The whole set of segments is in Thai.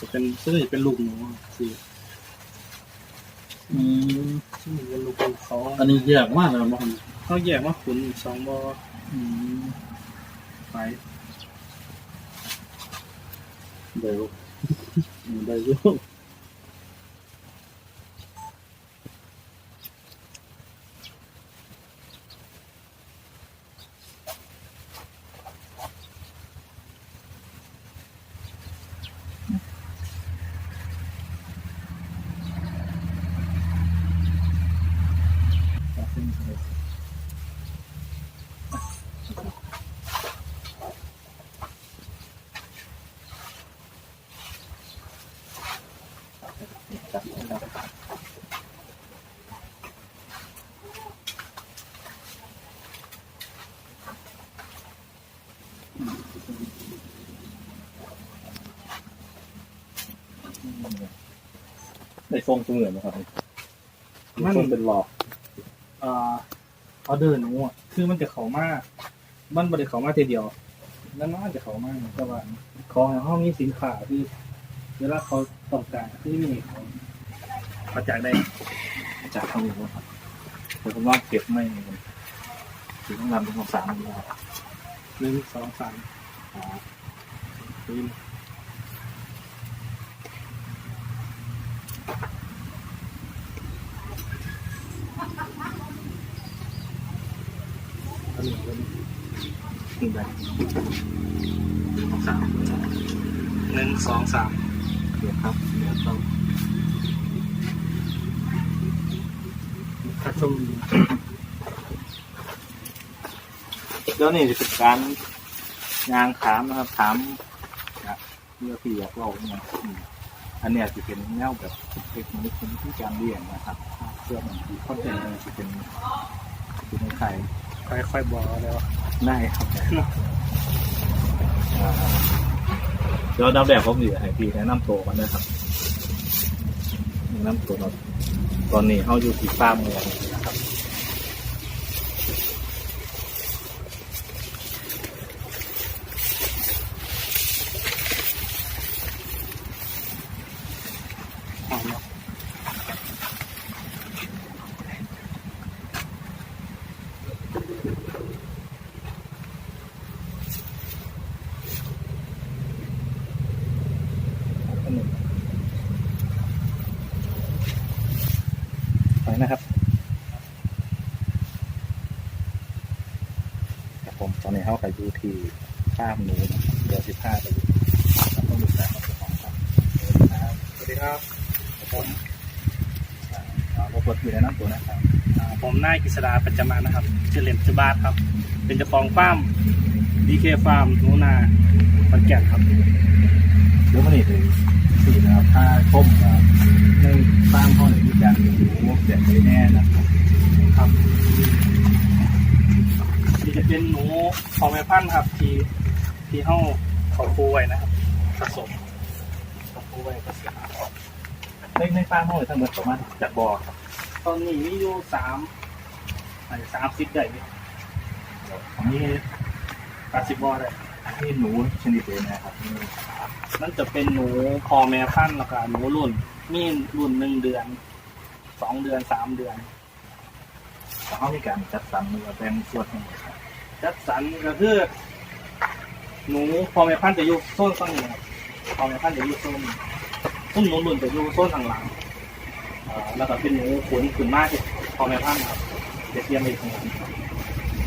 จะเป็นซึ่งจะเป็นลูกหนูสิอืมซึ่งเป็นลูกเขาอันนี้แยกมากเลยมั้งเขาแยกว่าขุนอีกสองบ่ออืมไปเดี๋ยวได้อยุ่ง ทรงเสมือนนะครับมันทรงเป็นหลอกอ่าออเดอร์หนูอะคือมันจะเขามาก มันบริเขามาทีเดียวนั่นมันจะเขามากแต่ว่าของในห้องนี้สินค้าคือเวลาเขาต้องการคือมีเขาเขาจากได้จากข้างบนนะครับแต่ผมว่าเก็บไม่ถึงต้องนำเป็นของสามนะครับหนึ่งสองสามอ๋อ สี่อันนี้เป็น ถึงได้ของสามหนึ่งสองสามเดี๋ยวครับเดี๋ยวต้องคัดชมเดี๋ยวนี้จะเป็นการยางถามนะครับถามนะเมื่อพี่อยากเล่าเนี่ยอืมอันเนี้ยจะเป็นแนวแบบเทคนิคที่การเรียนนะครับเพื่อมันที่คอนเทนต์มันจะเป็นเป็นใคร ค่อยๆบอกเลยวได้ครับอ่าเดี๋ยวดับแบบผมอยู่ไอพีแนะนำตัวกันนะครับแนะนำตัวตอนนี้เขาอยู่ที่ฟาร์มเมืองนะครับ หอมเนาะ ไปนะครับครับผมตอนนี้เขาไปอยู่ที่ฟาร์มหนูนะครับเดือนสิบห้าไปดูเราต้องดูแลของเจ้าของครับสวัสดีครับสวัสดีครับผมอ่าอ่าผมเปิดอยู่ในน้ำตัวนะครับอ่าผมนายกฤษดาปัจจมานะครับชื่อเล่นชื่อบาสครับ เป็นเจ้าของฟาร์มดีเคฟาร์มนูนาขอนแก่นครับเดี๋ยววันนี้ถึง สี่นะครับถ้าคมกับในฟาร์มเขาเนี่ยมีการเลี้ยงหนูแบบไม่แน่นะครับครับนี่จะเป็นหนูพอแม่พันธุ์ครับ ที่ที่ห้องเขาคูไว้นะครับผสมเขาคูไว้ผสมในในฟาร์มเขาเนี่ยทั้งหมดประมาณจากบ่อครับตอนนี้มีอยู่สามอาจจะสามสิบได้ไหมอันนี้แปดสิบบ่อได้ นี่หนูชนิดเดียวนะครับนี่มันจะเป็นหนูพอแม่พันธุ์แล้วก็หนูรุ่น มีรุ่นหนึ่งเดือน สองเดือนสามเดือนเขามีการจัดสรรมือแบ่งส่วนให้หมดครับจัดสรรก็คือหนูพอแม่พันธุ์จะอยู่โซนข้างนี้ครับพอแม่พันธุ์จะอยู่โซนนี้ซึ่งหนูรุ่นจะอยู่โซนข้างหลังเอ่อแล้วก็เป็นหนูขุนขุนมากที่พอแม่พันธุ์ครับจะเทียมไปข้างหลัง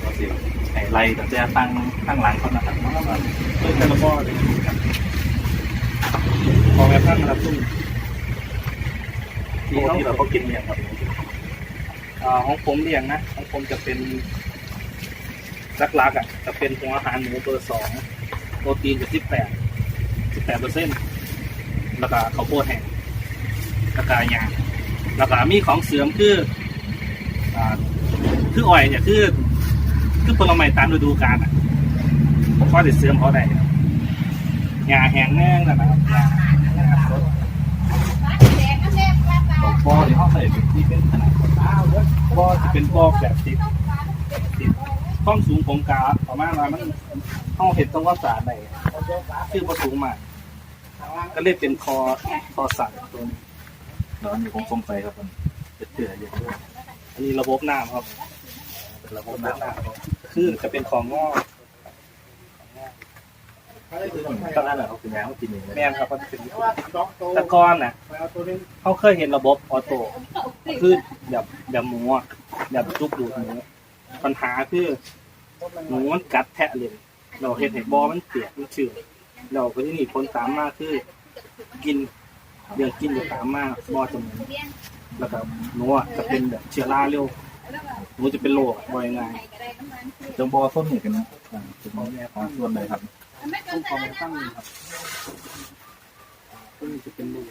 เราสิ ไห้ไล่ตั้งต่ตั้งข้งหลังเขานะครับแล้วก็เพื่อแต่ละบ่อเลยครับพอแม่พันนะครับซึ่งปกติเราก็กินเนี่ยครับอ่าของผมเลี้ยงนะของผมจะเป็นลักๆอะจะเป็นหัวอาหารหมูเบอร์สองโปรตีนจะสิบแปดสิบแปดเปอร์เซ็นต์แล้วก็ข้าวโพดแห้งแล้วก็ยางแล้วก็มีของเสริมคืออ่าคืออ้อยเนี่ยคือ คือผลไม้ตามฤดูกาลอะข้อติดเสริมเขาได้ครับยาแห้งแน่นะครับยาแห้งสดขอที่เขาใส่เป็นที่เป็นขนาดก็จะเป็นบอแบบติดติดความสูงของกาประมาณว่ามันห้องเห็ดต้องว่าสาดได้คือประสูงมากก็เรียกเป็นคอคอสั่นตัวนี้แล้วอันนี้ผมสงสัยครับมันเป็นเสือเยอะด้วยอันนี้ระบบน้ำครับเป็นระบบบบน้ำน้ำครับ คือจะเป็นของงอกก็นั่นแหละเขาเป็นยางเขากินเองเลยแม่นครับมันเป็นแตะกอนน่ะเขาเคยเห็นระบบออโต้คือแบบแบบหมูอะแบบจุกดูดหมูปัญหาคือหมูมันกัดแทะเลยเราเห็นเห็นบอมันเปียกมันเชื่อเราก็ที่นี่ผลตามมาคือกินเรื่องกินจะตามมาบอจมูกแล้วก็หนูอะจะเป็นแบบเชื้อราเร็ว หนูจะเป็นโรคอะบ่อยง่ายจังบอส้นนี่กันนะอ่าเป็นของแม่ของส่วนไหนครับต้องความตั้งครับตัวนี้จะเป็นโรค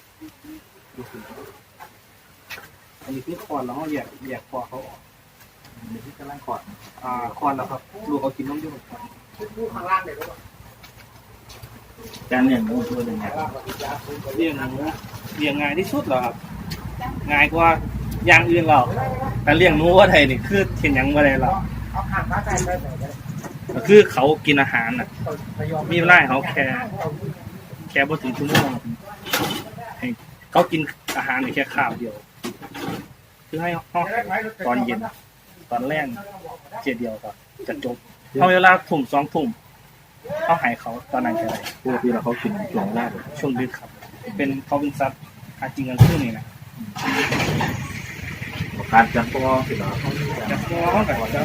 อันนี้คือคอนแล้วเขาแยกแยกคอเขาออกเดี๋ยวที่กำลังขอดอ่าคอนแล้วครับลูกเขากินน้ำยุ่งการเลี้ยงหมูช่วยยังไงเลี้ยงหนูเลี้ยงง่ายที่สุดแล้วครับง่ายกว่า อย่างอื่นเราแต่เลี้ยงหนูว่าไทยนี่คือเห็นหยังว่าไทเราก็คือเขากินอาหารน่ะมีเวลาให้เขาแค่แค่บ่ถึงชั่วโมงครับให้เขากินอาหารนี่แค่คาบเดียว คือให้ห้องตอนเย็น ตอนแรกเจ็ดเดียวก็จะจบเอาเวลาทุ่มสองทุ่มเขาใหายเขาตอนนั้นแค่ไหนปกติเราเขากินช่วงแรกเลยช่วงดึกครับ เป็นเขาเป็นสัตว์หาจริงกันขึ้นนี่นะ การจัดปอสิเราเขามีการแต่พอเขาแบบจะ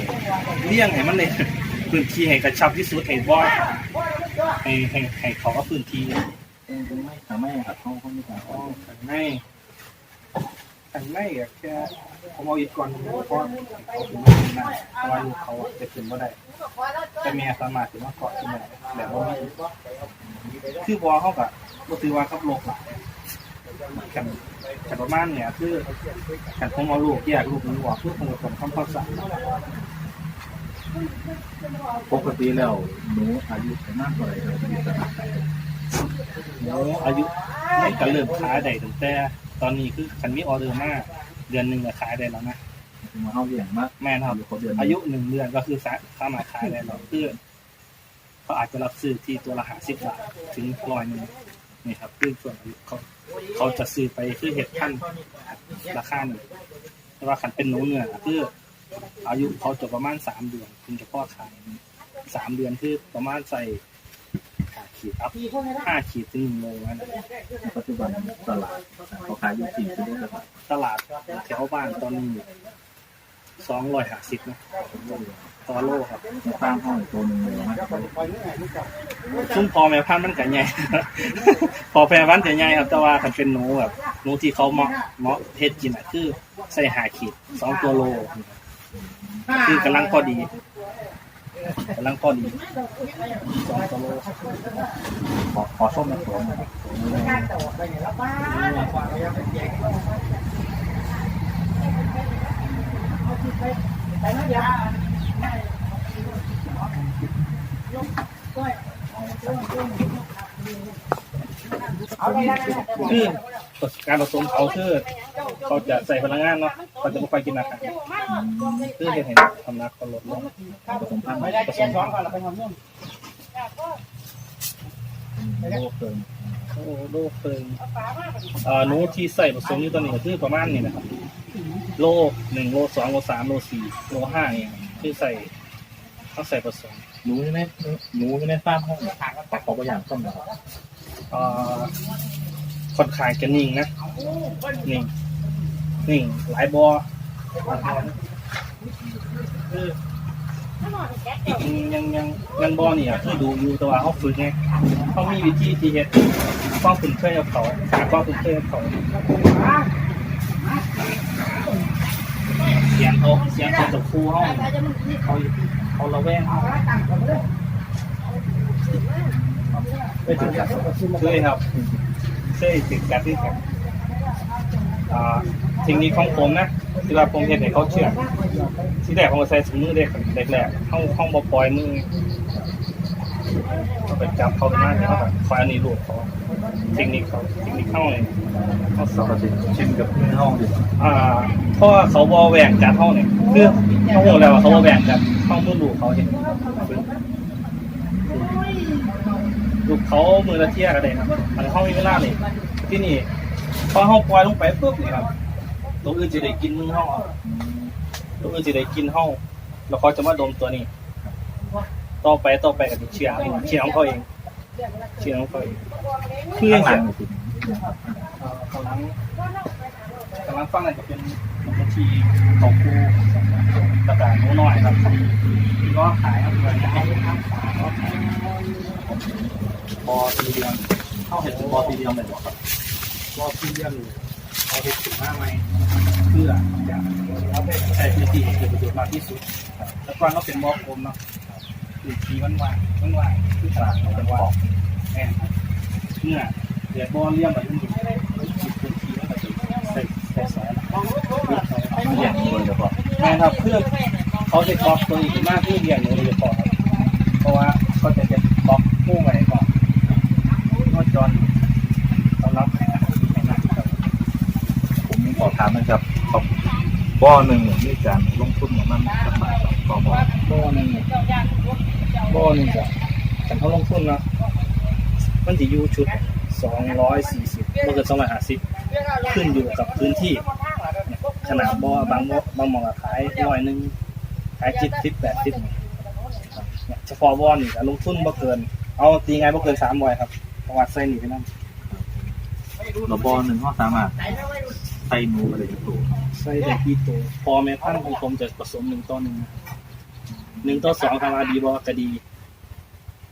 เลี้ยงให้มันเลยพื้นที่ให้กระชับที่สุดให้บ่ให้ให้ให้เขาก็พื้นที่เออไม่ทำไม่ครับเขาเขาไมีการอ๋อขันไม่ขันไม่อะแค่ผมเอาอีกก่อนเพราะเขาถึงไม่ถึงนะเพราะว่าเขาอะจะถึงก็ได้แต่เมียสามารถถึงมาเกาะที่ไหนแบบว่าคือบอเขากับก็คือว่าเขาโลกหลา ยกันกันประมาณเนี่ยคือกันผมเอาลูกแยกลูกนี้ออกเพื่อคงจะทำความสะอาดปกติแล้วหนูอายุประมาณเท่าไหร่เราจะมีสถานะหนูอายุไม่กันเริ่มขายได้ตั้งแต่ตอนนี้คือขันมีออเดอร์มากเดือนหนึ่งก็ขายได้แล้วนะถึงมาเข้าเรียนมากแม่นครับเขาเดือนอายุหนึ่งเดือนก็คือสาสามารถขายได้แล้วคือเขาอาจจะรับซื้อที่ตัวละหาสิบบาทถึงร้อยหนึง นี่ครับคือส่วนอายุเขาเขาจะซื้อไปคือเห็ดพันธุ์ราคาหนึ่งแต่ว่าขันเป็นหนูเนื้อคืออายุเขาจะประมาณสามเดือนถึงจะพ่อขายสามเดือนคือประมาณใส่ห้าขีดอัพห้าขีดถึงหนึ่งโลนั่นนะปัจจุบันตลาดเขาขายอยู่ที่ที่ได้ตลาดตลาดแถวบ้านตอนนี้ สองร้อยห้าสิบนะต่อโลครับตามห้องตัวหนึ่งเลยนะซุ้มพอแม่พันธุ์มันก็ใหญ่ พอแม่พันธุ์จะใหญ่ครับ แต่ว่าคันเป็นหนูแบบหนูที่เขาเหมาะเหมาะเฮ็ดกินอะคือใส่หาขีดสองตัวโล คือกำลังพอดีกำลังพอดีสองตัวโลขอขอส้มมาสองหน่อย คือการผสมเขาคือเขาจะใส่พลังงานเนาะเขาจะไม่ค่อยกินอาหารคือเห็นเห็นทำนักเขาลดลงผสมพันธุ์ผสมพันธุ์โลกเกินโอ้โลเพิงอ่อหนูที่ใส่ผสมอยู่ตอนนี้ก็คือประมาณนี้นะครับ โลหนึ่งโลสองโลสามโลสี่โลห้าเนี่ยครับคือใส่เขาใส่ผสมหนูไม่หนูไม่ได้สร้างห้องแต่เขาก็อยากต้มเหรอเอ่อค่อนข้างจะนิ่งนะนิ่งนิ่งหลายบอคือยังยังยังบอนี่อะคือดูอยู่แต่ว่าเขาฝึกไงเขามีวิธีที่เฮ็ดความคุ้นเคยกับเขาหาความคุ้นเคยกับเขา สียงเขาเสียงเขาจะครูเขาเขาเขาระแวงเขาไม่ถึงกับเคยครับเคยถึงการที่แบบสิ่งนี้ของผมนะที่ว่าผมเห็นให้เขาเชื่อที่แรกผมก็ใส่ถุงมือเด็กแรกห้องห้องบอปล่อยมือเขาไปจับเขาหน้าเขาแบบคอยอันนี้ลูกเขา เทคนิคเขาเทคนิคเข้าเลยเขาสอนกติชินกับในห้องดิอ่าเพราะว่าเขาบอแหวงจากห้องเนี่ยคือเขาบอกแล้วว่าเขาบอแหวงจากห้องมือลูกเขาเห็นลูลูกเขามือละเทียกันเลยครับมันห้องมีเวลาเลยที่นี่พอห้องปล่อยลงไปปุ๊บนี่ครับตัวอื่นจะได้กินมือห้องตัวอื่นจะได้กินห้องแล้วเขาจะมาดมตัวนี้ ต่อไปต่อไปกับเชียร์เชียร์ของเขาเอง เชียงเขาเองคือข้างหลังกำลังกำลังฟังอะไรจะเป็นบัญชีของครูประกาศน้น้อยครับที่ก็ขายครับเงินให้ทางขาก็ขายบอสี่เดือนเข้าเห็นบอสี่เดือนเลยหรอครับบอสี่เดือนเอาเห็ดถึงห้าไหมเพื่อจะใช้พื้นที่ให้เกิดประโยชน์มากที่สุดแล้วก็เป็นบอกลมเนาะ คือทีมันว่างมันว่างคือตลาดมันว่างแน่ครับเมื่อเดือดบอลเลี้ยงแบบนี้จิตพื้นที่มันก็จะใส่ใส่สายเลี้ยงโดยเฉพาะแม่ครับเพื่อเขาจะกรอกตัวอีกมากที่เรียนโดยเฉพาะครับเพราะว่าเขาจะจะกรอกคู่ไว้ก่อนนวดจอนต้อนรับนะครับผมขอถามนะครับบบ่อหนึ่งเนี่ยมีการลงทุนประมาณสักบาทต่อบ่อโบ้หนึ่ง โบ้หนึ่งจะแต่เขาลงทุนเนาะมันจะอยู่ชุดสองร้อยสี่สิบเมื่อเกินสองร้อยห้าสิบขึ้นอยู่กับพื้นที่ ขนาดบ่อบางบ่บางหมองอะขายร้อยหนึ่งขายจิตทิปแปดทิปเฉพาะบ่อนี่ก็ลงทุนบ่เกิน เอาตีไงบ่เกินสามร้อยครับเพราะว่าใส่หนีไปนั่นเราบ่อหนึ่งเขาสามารถใส่หนูอะไรจะตัวใส่ได้กี่ตัวพอแม่พันธุ์ของผมจะผสมหนึ่งต่อหนึ่ง หนึ่งต่อสองทำมาดีบ่ก็ดี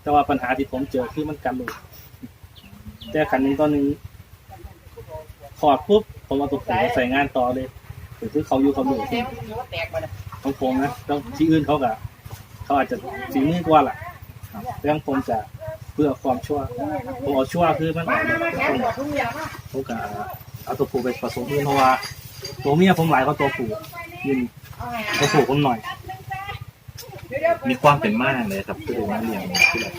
แต่ว่าปัญหาที่ผมเจอคือมันกันลูกแต่ขันหนึ่งต่อหนึ่งถอดปุ๊บผมเอาตัวผมใส่งานต่อเลยคือเขาอยู่เขาอยู่ที่ของผมนะแล้วที่อื่นเขาก็เขาอาจจะฝีมือกว่าล่ะเรื่องผมจะเพื่อความชั่วผมเอาชั่วคือมันออกมาผมก็เอาตัวผูไปผสมเนื่องเพราะว่าตัวเมียผมหลายกว่าตัวผูยินตัวผูผมหน่อย มีความเป็นมากเลยครับคือดูมาเลี้ยงคือแบบ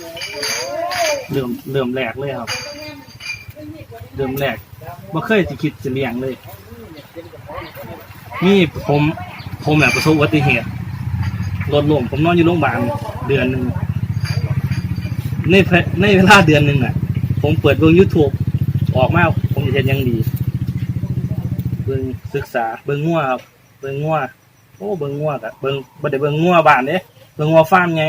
เริ่มเริ่มแรกเลยครับ เริ่มแรกบ่เคยจะคิดจะเลี้ยงเลย นี่ผมผมแบบประสบอุบัติเหตุรถล้มผมนอนอยู่โรงพยาบาลเดือนหนึ่งในในเวลาเดือนหนึ่งอะ ผมเปิดเบิ่ง YouTube ออกมาผมจะเห็นยังดีเบิ่งศึกษาเบิ่งงัวครับเบิ่งงัวโอ้เบิ่งงัวกะเบิ่งบ่ได้เบิ่งงัวบ้านเด้ เบิ่งงัวฟาร์มไง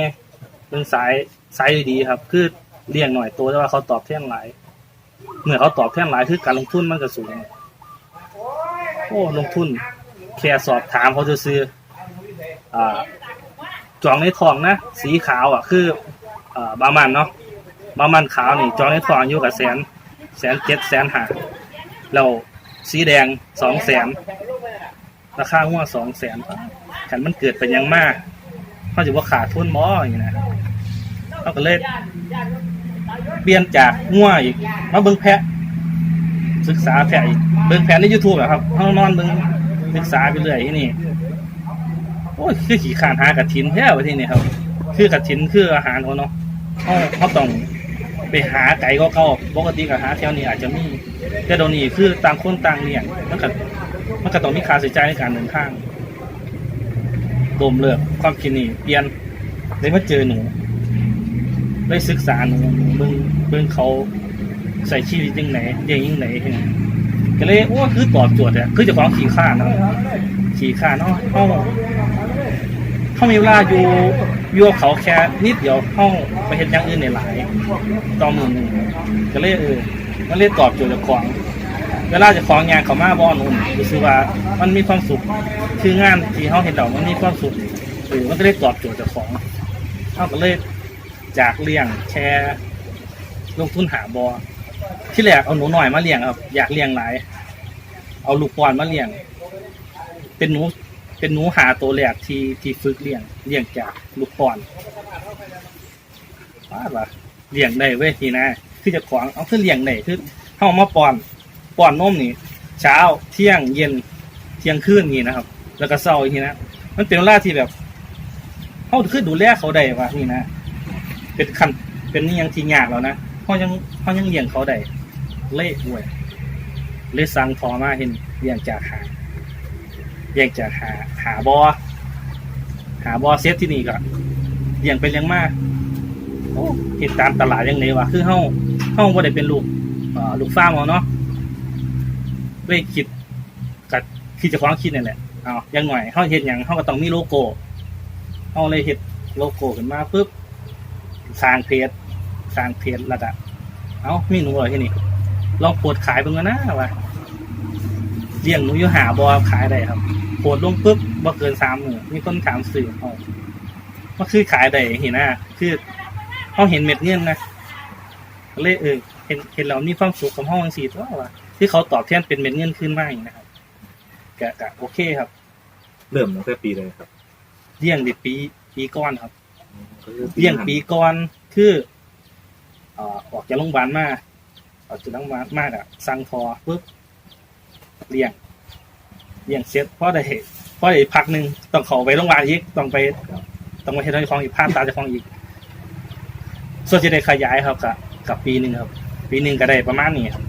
เบิ่งสายสายดีครับ คือเลี้ยงหน่อยตัวแต่ว่าเขาตอบแทนหลายเมื่อเขาตอบแทนหลายคือการลงทุนมันก็สูงโอ้ลงทุน แค่สอบถามเขาจะซื้ออ่าจองในทองนะสีขาวอะ คืออ่าบามันเนาะบามันขาวนี่จองในทองอยู่กับแสนแสนเจ็ดแสนห้าแล้วสีแดงสองแสนราคาหัวสองแสนขันมันเกิดเป็นยังมาก เขาจะว่าขาดทุนหมออย่างนี้นะเขาก็เลยเปลี่ยนจากงัวอีกมาเบิ่งแพะ ศึกษาแพะอีกเบิ่งแพะใน YouTube อะครับเขานอนเบิ่งศึกษาไปเรื่อยที่นี่โอ้ยคือขี่ขานหากระถินแท้วะที่นี่ครับ คือกระถินคืออาหารเขาเนาะเขาเขาต้องไปหาไก่ก็เขาปกติกับหาแถวนี้อาจจะมีแต่เดี๋ยวนี้คือต่างคนต่างเลี้ยงมันก็มันก็ต้องมีค่าใช้จ่ายในการเดินทาง มเลิกความคิดนี่เปลี่ยนเลยมาเจอหนูได้ศึกษาหนูเบิ่งเบิ่งเขาใส่ชีวิตยังไหนเลี้ยงยังไหนเห็นก็เลยโอ้คือตอบโจทย์อะคือจะของขี่ข้านเนาะขี่ข้านเนาะเฮาเขามีเวลาอยู่อยู่กับเขาแค่นิดเดียวเฮาไปเห็นอย่างอื่นในหลายต่อมือหนึ่งก็เลยเออมันเลยตอบโจทย์จ้าของ เวลาจะของงานเขามาบ่อนุ่นรู้สึกว่ามันมีความสุขคืองานที่เขาเห็นเรามันมีความสุขเออมันก็เลยตอบโจทย์เจ้าของเขาก็เลยจากเลี้ยงแชร์ลงทุนหาบอที่แรกเอาหนูหน่อยมาเลี้ยงครับอยากเลี้ยงหลาย เอาลูกปอนมาเลี้ยง เป็นหนูเป็นหนูหาตัวแรกที่ที่ฝึกเลี้ยงเลี้ยงจากลูกปอนว่าล่ะเลี้ยงได้เว้ยทีนะคือจะของเอาคือเลี้ยงได้คือเข้ามาปอน ป้อนนมนี่ เช้าเที่ยงเย็นเที่ยงคืนนี่นะครับ แล้วก็เช้าอีกทีนะมันเป็นเวลาที่แบบเขาคือดูแลเขาได้ว่านี่นะเป็นคันเป็นนี่ยังที่ยากแล้วนะเขายังเขายังเลี้ยงเขาได้เละเว้ยเลยสั่งพอมาเห็นเลี้ยงจากหาเลี้ยงจากหาหาบอหาบอเซตที่นี่ก็เลี้ยงไปเลี้ยงมาโอ้เห็นตารณ์ตลาดยังไงวะคือเฮาเฮาบ่ได้เป็นลูกลูกฟาร์มเอาเนาะ เลยคิดกับที่เจะความคิดนั่แหละเอาอย่างหน่อยเฮาเฮ็ดหยังเฮาก็ต้องมีโลโก้เฮาเลยเฮ็ดโลโก้ขึ้นมาปุ๊บสร้างเพจสร้างเพจแล้วก็เอ้ามีหนูเหรอที่นี่ลองโพสต์ขายเบิ่งกันนะว่าเลี้ยงหนูอยู่หาบ่ขายได้ครับโพสต์ลงปุ๊บบ่เกิน3มื้อมีคนถามซื้อเฮาว่าคือขายได้เห็นหน้าคือเฮาเห็นเม็ดเงินนะเลยเออเห็นเห็นแล้วมีความสุขกับเฮาจังซี่ตัวว่า ที่เขาตอบแทนเป็นเม็ดเงินขึ้นมาอย่างนี้นะครับก็ก็โอเคครับ เริ่มตั้งแต่ปีเลยครับเลี้ยงได้ปีปีก่อนครับก็คือเลี้ยงปีก่อนคือเอ่อออกจากโรงพยาบาลมาออกจากโรงพยาบาลมาอะสั่งทอปุ๊บเลี้ยงเลี้ยงเสร็จพอได้พอได้พักหนึ่งต้องเข้าไปโรงพยาบาลอีกต้องไปต้องไปเฮ็ดให้ของอีกภาพตาเจะของอีกส่วนจะได้ขยายครับกับกับปีหนึ่งครับ ปีหนึ่งก็ได้ประมาณนี้ครับ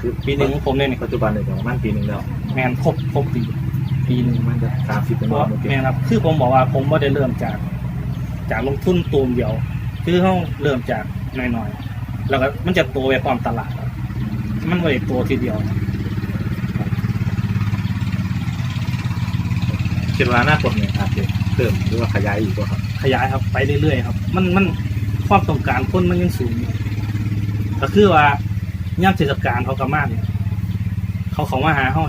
คือปีหนึ่งของผมเนี่ยนี่ปัจจุบันเนี่ยประมาณปีหนึ่งแล้วแมนครบครบปีปีหนึ่งมันจะสามสิบเป็นเพรอราะบเมื่อกี้แม่นครับคือผมบอกว่าผมว่าได้เริ่มจาก จากลงทุนตูมเดียว คือเขาเริ่มจากน้อยๆแล้วก็มันจะโตไปพร้อมตลาดครับมันไม่ได้โตทีเดียวคิดว่าหน้าคนเนี่ยอาจจะเพิ่มหรือว่าขยายอีกก็ครับ ขยายครับไปเรื่อยๆครับ มันมันความต้องการคนมันยังสูงอยู่ก็คือว่า ย่ำเทศกาลเขากำมาเนี่ยเขาเขามาหาห้อง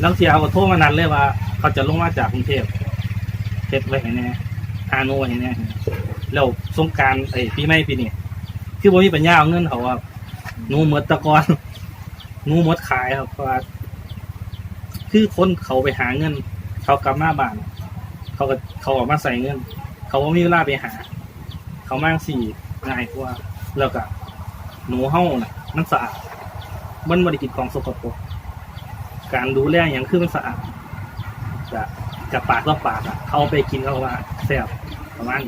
แล้วเที่เขาก็โทรมานัดเลยว่า เขาจะลงมาจากกรุงเทพเทพไว้ให้แน่ฮานอยให้แน่แล้วสงการไอ้ปีใหม่ปีนี้คือบ่มีปัญญาเอาเงินเขาว่าหนูมดตะกอนนูมดขายครับเพราะว่าคือคนเขาไปหาเงิน เขากลับมาบ้าน เขาก็เขาออกมาใส่เงิน เขาก็มีเวลาไปหา เขามากสี่ง่ายกว่าแล้วก็หนูเฮ้าน่ะ มันสะอาดมันบริกิจของสกปรกการดูแลอย่างคือมันสะอาดจะจะปากต่อปากอะเขาเอาไปกินเขาว่าแซ่บประมาณ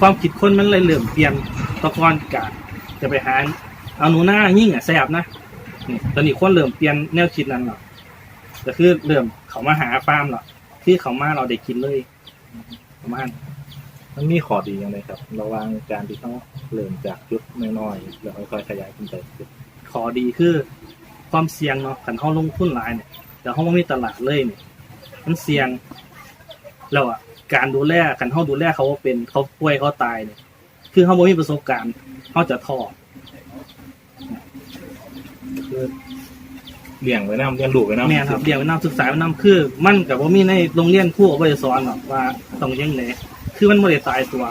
ความคิดคนมันเลยเริ่อมเปลี่ยนตะกอนกาจะไปหาเอาหนูหน้ายิ่งอะแซ่บนะนี่ตอนนี้คนเริ่อมเปลี่ยนแนวคิดนั้นหรอก็คือเริ่อมเขามาหาฟาร์มหรอที่เขามาเราได้กินเลยประมาณ มันมีข้อดีอย่างไรครับ ระหว่างการที่เขาเริ่มจากจุดน้อยๆแล้วค่อยๆขยายขึ้นไปขอดีคือความเสี่ยงเนาะขันเขาลงทุนหลายเนี่ยแต่เขาไม่มีตลาดเลยเนี่ยมันเสี่ยงแล้วอะการดูแลขันเขาดูแลเขาว่าเป็นเขาป่วยเขาตายเนี่ย คือเขาไม่มีประสบการณ์เขาจะท้อคือเลี้ยงไว้น้ำเลี้ยงลูกไว้น้ำแม่นครับเดี๋ยวนํศึกษานํคือ มันกับว่ามีในโรงเรียนครู่เอาไปสอนหรอกว่าต้องเลี้ยงไหน คือมันไม่ได้ตายตัว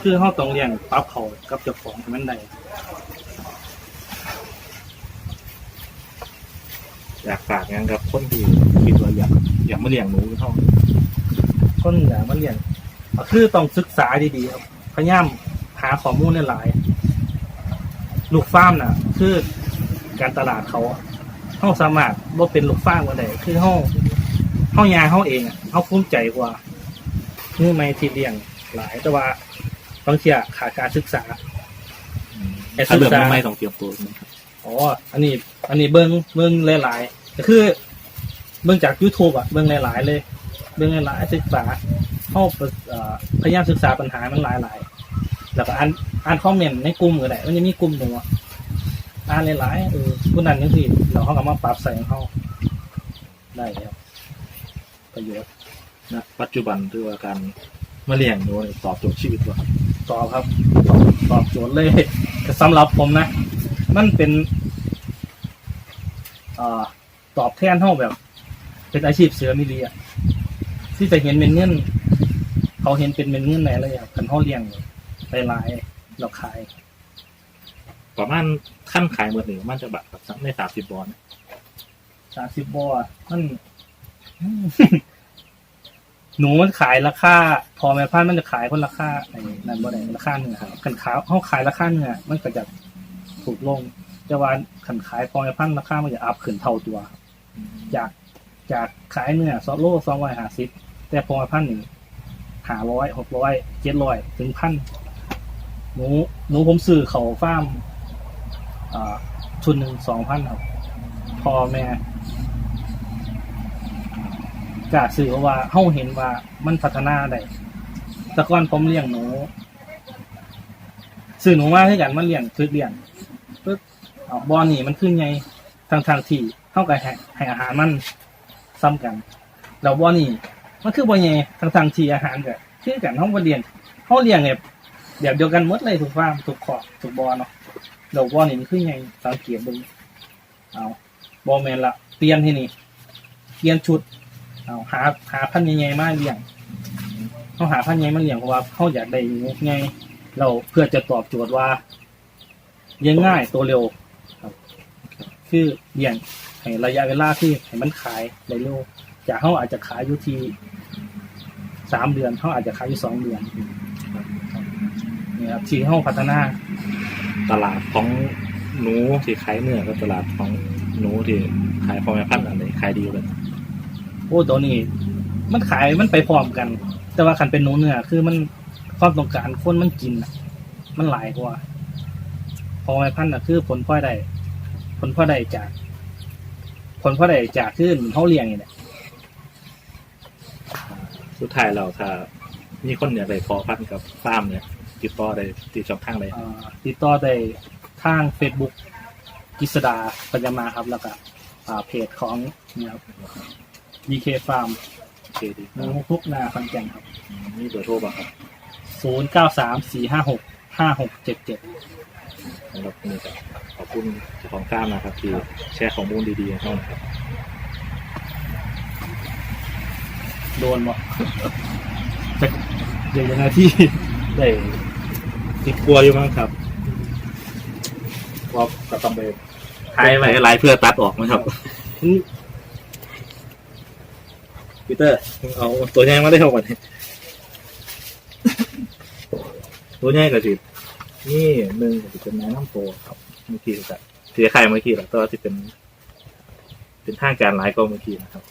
คือเขาต้องเลี้ยงปรับเขากับเจ้าของให้มันได้อยากฝากงานกับคนที่คิดว่าอยากอยากมาเลี้ยงหนูเท่าคนอย่ามาเรียนก็คือต้องศึกษาดีๆครับพยายามหาข้อมูลหลายๆลูกฟาร์มน่ะ คือการตลาดเขาอะเขาสามารถว่าเป็นลูกฟาร์มก็ได้คือเขาเขายาเขาเองอะเขาภูมิใจกว่า คือไม่ที่เลี้ยงหลายแต่ว่าบางทีอะขาดการศึกษาแต่ศึถ้ากเริ่มษา ไม่ต้องเตรียมตัวนะครับอ๋อ อันนี้ อันนี้เบิ้งเบิ้งหลายๆก็คือ เบิ้งจาก YouTube อะ เบิ้งหลายๆเลย เบิ้งหลายๆศึกษาเข้าเอ่อพยายามศึกษาปัญหามันหลายๆ แล้วก็อ่านอ่านคอมเมนต์ในกลุ่มก็ได้มันจะมีกลุ่มหนึ่งอะอ่านหลายๆเออผู้นั้นยังสิเราเขาก็มาปรับใส่ของเขาได้ครับประโยชน์ นะปัจจุบันถือว่าการมาเลี้ยงหนูเนี่ยตอบโจทย์ชีวิตว่าครับตอบครับตอบตอบโจทย์เลยแต่สำหรับผมนะ มันเป็นเอ่อตอบแทนเท่าแบบ เป็นอาชีพเสือมิเรียที่จะเห็นเป็นเงินเขาเห็นเป็นเป็นเงินไหนเลยครับคันเขาเลี้ยงไปหลายๆเราขาย ประมาณขั้นขายหมดหนึ่งมันจะบาทครับในสามสิบบอลสามสิบบอมัน หนูมันขายราคาพอแม่พันธุ์มันจะขายคนราคาไอ้นั่นบ่ได้ราคาเนื้อครับขันขาวเขาขายราคาเนื้อมันก็จะถูกลงแต่ว่าขันขายพอแม่พันธุ์ราคามันจะอัพขึ้นเท่าตัวจากจากขายเนื้อซอโลสองร้อยห้าสิบแต่พอแม่พันธุ์นี่หาร้อยหกร้อยเจ็ดร้อยถึงพันหนูหนูผมซื้อเขาฟาร์มอ่าชุดหนึ่งสองพันครับพอแม่ กล้าซื้อเพราะว่าเฮาเห็นว่ามันพัฒนาได้แต่ก่อนผมเลี้ยงหนูซื้อหนูมาให้กันมันเลี้ยงคือเลี้ยงปึ๊บเอาบอลนี่มันขึ้นไงทางทางที่เท่ากับให้ให้อาหารมันซ้ำกันแล้วบอลนี่มันคือบอลไงทางทางที่อาหารกับคือกันห้องบอลเลี้ยงห้องเลี้ยงเนี่ยแบบเดียวกันหมดเลยทุกฟ้าร์มทุกขอบทุกบอลเนาะแล้วบอลนี่มันขึ้นไงสังเกตดูเอาบอลแมนละเปลี่ยนที่นี่เปลี่ยนชุด เอาหาหาพันธุ์ใหญ่ๆมาเลี้ยงเขาหาพันธุ์ใหญ่มาเลี้ยงเพราะว่าเขาอยากได้หนูไงเราเพื่อจะตอบโจทย์ว่าเลี้ยงง่ายตัวเร็วครับ คือเลี้ยงให้ระยะเวลาที่ให้มันขายได้เร็วจากเขาอาจจะขายอยู่ที่สามเดือนเขาอาจจะขายอยู่สองเดือนนี่ครับที่เขาพัฒนาตลาดของหนูที่ขายเนื้อกับตลาดของหนูที่ขายพ่อแม่พันธุ์อันไหนขายดีกว่ากัน โอ้ตัวนี้ มันขายมันไปพร้อมกัน แต่ว่าคันเป็นหนูเนื้อคือมันความต้องการคนมันกินน่ะมันหลายกว่า พอไม้พันธุ์น่ะคือผลพลอยได้ผลพลอยได้จาก ผลพลอยได้จากคือเขาเลี้ยงนี่แหละสุดท้ายเราถ้ามีคนเนี่ยไปพอพันธุ์กับฟาร์มเนี่ย ติดต่อได้ติดช่องทางเลยอ่าติดต่อได้ทาง Facebook กิษดาปัญญามาครับแล้วก็อ่าเพจของเนี่ยครับ DK Farm โอเคดีหนูทุกนาคอนแก่นครับนี่เบอร์โทรป่ะครับ0 9 3 4 5 6 5 6 7 7สำหรับนี่ครับขอบคุณเจ้าของฟาร์มนะครับที่แชร์ข้อมูลดีๆให้เรานะครับโดนบ่จะเดี๋ยวยังไงที่ ได้ติดกลัวอยู่มั้งครับว่าก็ต้องไปหายไปไลฟ์เพื่อตัดออกนะครับ พีเตอร์มึงเอาตัวใหญ่มาได้เท่ากันยตัวใหญ่ก็สินี่หนึ่งก็สิเป็นแม่น้ำโตครับเมื่อกี้ก็เสียไข่เมื่อกี้แหละตัวที่เป็น เป็นทางการหลายก็เมื่อกี้นะครับ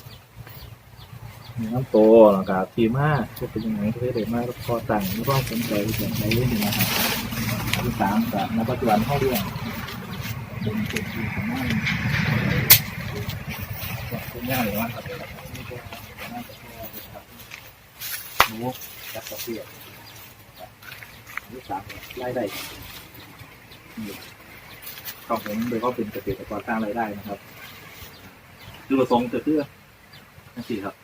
แม่น้ำโตแล้วก็ทีมากก็เป็นยังไงก็ได้มากพอต่างไม่ต้องสนใจอย่างไรนี่นะครับอันที่สามกับณปัจจุบันเข้าเรื่องเป็นเป็นที่ของมันเป็นยากเลยว่าครับนี่ก็น่าจะแค่ครับรู้ จักกระเปียกอันที่สามรายได้ของผมโดยก็เป็นเกษตรกรสร้างรายได้นะครับจุดประสงค์ก็คือนั่นสิครับ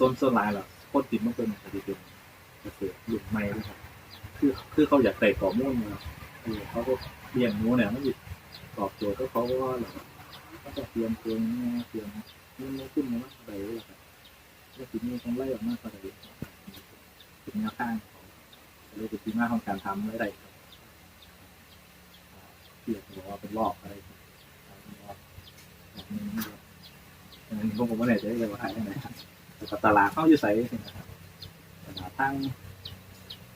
ต้นต้นลายเหรอโคตรติดมันเป็นปฏิเป็นเกษตรหลุดใหม่นะครับ คือคือเขาอยากใส่ข้อมูลมาเออเขาก็เลี้ยงหมูเนี่ยมันหยุดตอบโจทย์ก็เขาว่าแบบก็จะเตรียมเตรียมเตรียมนี่มันขึ้นมาอะไรเลยครับ แล้วทีนี้ต้องไล่ออกมาอะไรถึงแนวข้างของเลยเป็นที่มาของการทำอะไรครับเกี่ยวกับว่าเป็นรอบอะไรรอบแบบนี้อันนี้ผมก็ไม่แน่ใจเลยว่าขายยังไงครับแต่ตลาดเข้าอยู่ใส่นะครับตลาดตั้ง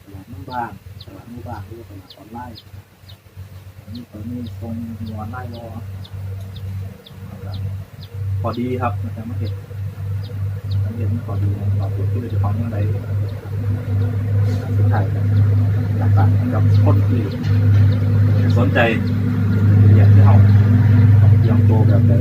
ตลาดน้ำบ้านตลาดน้ำบ้านหรือตลาดออนไลน์อันนี้ตอนนี้ตรงหัวไล่รอพอดีครับมันจะมาเห็น มันเห็นพอดีตอบโจที่เราจะฟังเมื่อไรสุดท้ายกันหลักการกับคนที่สนใจอยากที่เขาต้องเตรียมตัวแบบไหน